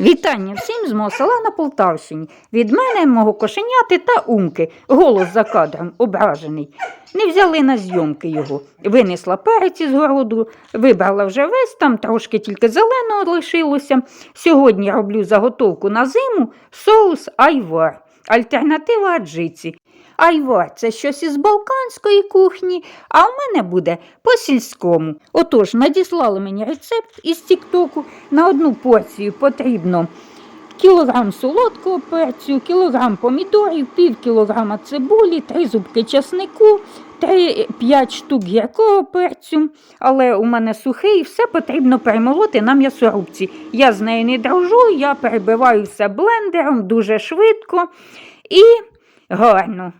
Вітання всім з мого села на Полтавщині. Від мене, мого кошеняти та умки. Голос за кадром ображений. Не взяли на зйомки його. Винесла перець із городу, вибрала вже весь, там трошки тільки зеленого лишилося. Сьогодні роблю заготовку на зиму соус айвар. Альтернатива аджиці. Айвар це щось із балканської кухні, а в мене буде по сільському. Отож, надіслали мені рецепт із Тіктоку. На одну порцію потрібно кілограм солодкого перцю, кілограм помідорів, пів кілограма цибулі, три зубки часнику, 5 штук гіркого перцю, але у мене сухий, все потрібно перемолоти на м'ясорубці. Я з нею не дружу, я перебиваю все блендером дуже швидко і гарно.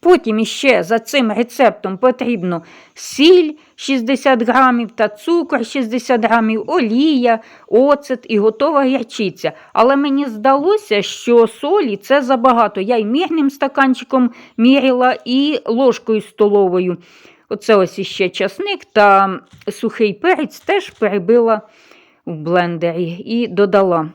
Потім іще за цим рецептом потрібно сіль 60 грамів та цукор 60 грамів, олія, оцет і готова гірчиця. Але мені здалося, що солі це забагато. Я й мірним стаканчиком міряла і ложкою столовою. Оце ось іще часник та сухий перець теж перебила в блендері і додала.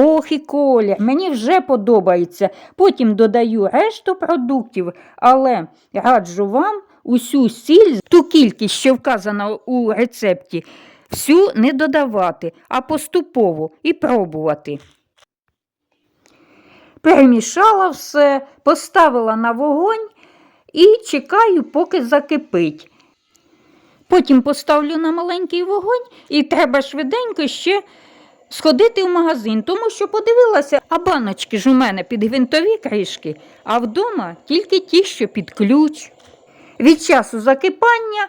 Ох і колір, мені вже подобається. Потім додаю решту продуктів, але раджу вам усю сіль, ту кількість, що вказана у рецепті, всю не додавати, а поступово і пробувати. Перемішала все, поставила на вогонь і чекаю, поки закипить. Потім поставлю на маленький вогонь і треба швиденько ще сходити в магазин, тому що подивилася, а баночки ж у мене під гвинтові кришки, а вдома тільки ті, що під ключ. Від часу закипання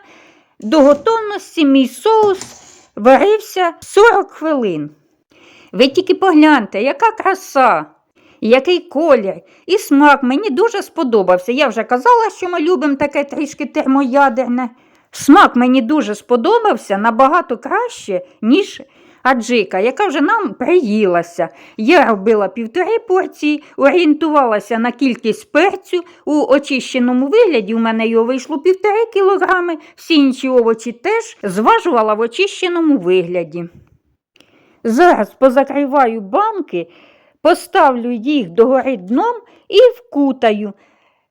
до готовності мій соус варився 40 хвилин. Ви тільки погляньте, яка краса, який колір і смак мені дуже сподобався. Я вже казала, що ми любимо таке трішки термоядерне. Смак мені дуже сподобався набагато краще, ніж аджика, яка вже нам приїлася. Я робила півтори порції, орієнтувалася на кількість перцю. У очищеному вигляді у мене його вийшло півтори кілограми, всі інші овочі теж зважувала в очищеному вигляді. Зараз позакриваю банки, поставлю їх догори дном і вкутаю.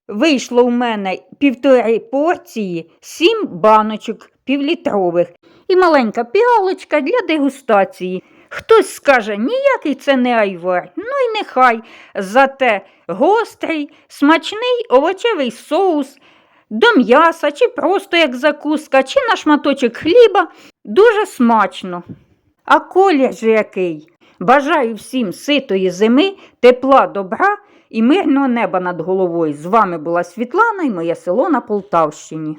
Вийшло у мене півтори порції, сім баночок півлітрових і маленька піалочка для дегустації. Хтось скаже, ніякий це не айвар. Ну і нехай. Зате гострий, смачний овочевий соус до м'яса, чи просто як закуска, чи на шматочок хліба дуже смачно. А колір же який. Бажаю всім ситої зими, тепла, добра і мирного неба над головою. З вами була Світлана і моє село на Полтавщині.